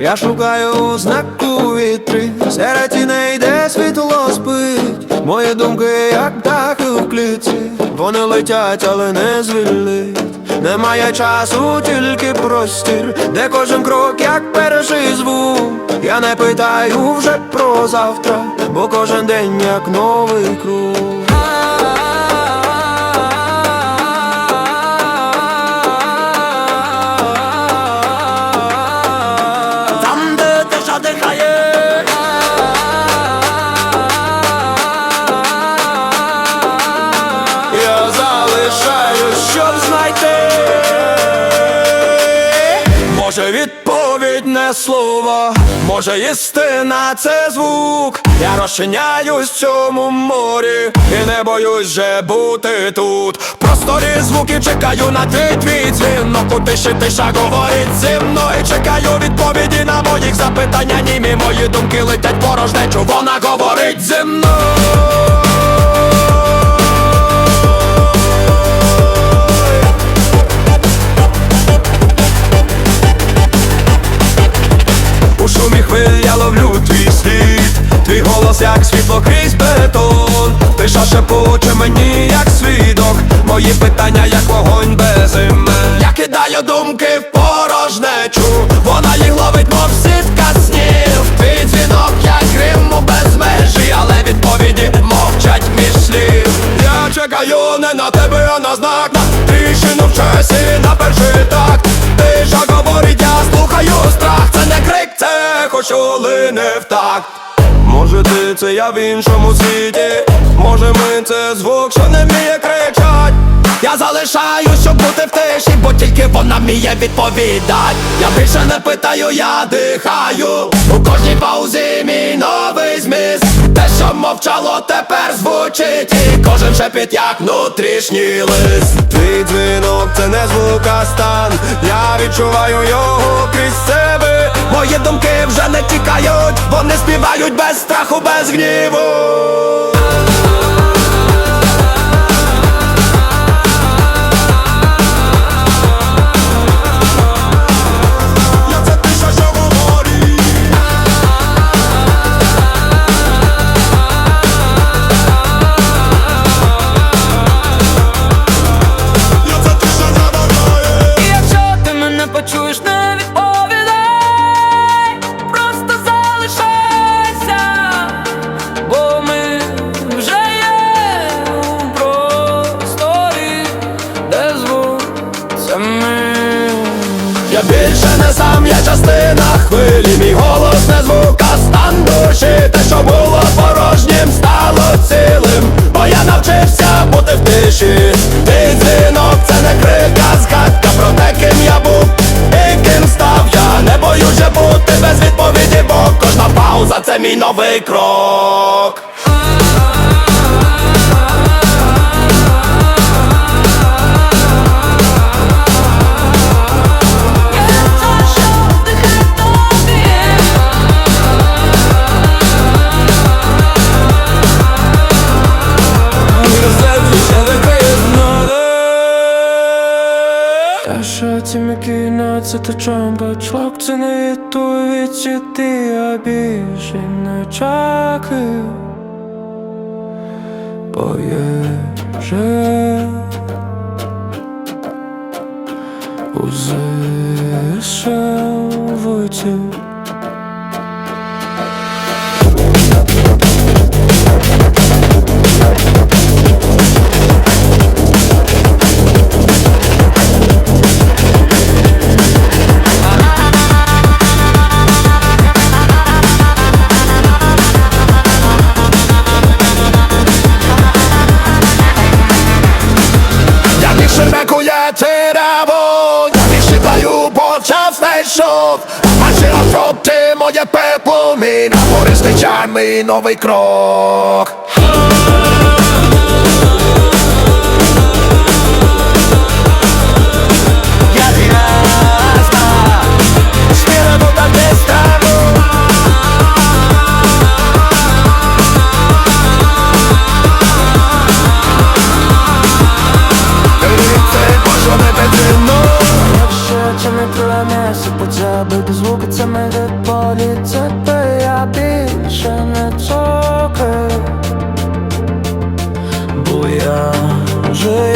Я шукаю ознак у вітрі, серед тіней, де світло спить. Мої думки, як птахи в клітці, вони летять, але не звільнить. Немає часу, тільки простір, де кожен крок, як перший звук. Я не питаю вже про завтра, бо кожен день як новий круг. Відповідь не слово, може істина це звук. Я розчиняюсь в цьому морі І не боюсь вже бути тут. Просторі звуки чекаю на твій твій дзвінок У тиші тиша говорить зі мною. Чекаю відповіді на моїх запитання. Німі мої думки летять порожнечу. Вона говорить зі мною Тиша мені як свідок. Мої питання як вогонь без імен. Я кидаю думки в порожнечу. Вона їх ловить, мов сітка снів. Твій дзвінок як грим у безмежі Але відповіді мовчать між слів. Я чекаю не на тебе, а на знак. На тріщину в часі, на перший такт. Тиша говорить, я слухаю страх. Це не крик, це хочу лине в такт. Може ти це я в іншому світі Може ми це звук, що не вміє кричать? Я залишаю, щоб бути в тиші, бо тільки вона вміє відповідать. Я більше не питаю, я дихаю. У кожній паузі мій новий зміст. Те, що мовчало, тепер звучить. І кожен шепіт, як внутрішній лист. Твій дзвінок це не звук, а стан. Я відчуваю його крізь себе. Мої думки вже не тікають, вони співають без страху, без гніву. Більше не сам, я частина хвилі, мій голос не звук, а стан душі. Те, що було порожнім, стало цілим, бо я навчився бути в тиші. Твій дзвінок це не крик, а згадка про те, ким я був. І ким став Я. Не боюсь вже бути без відповіді, бо кожна пауза це мій новий крок що ці кіно, це то не відповідь, ти, а більше не чаки? Бо є вже у шибекує тираву, я не шибаю, бо час не йшов Машина, щоб ти моє пекло, мій напористий good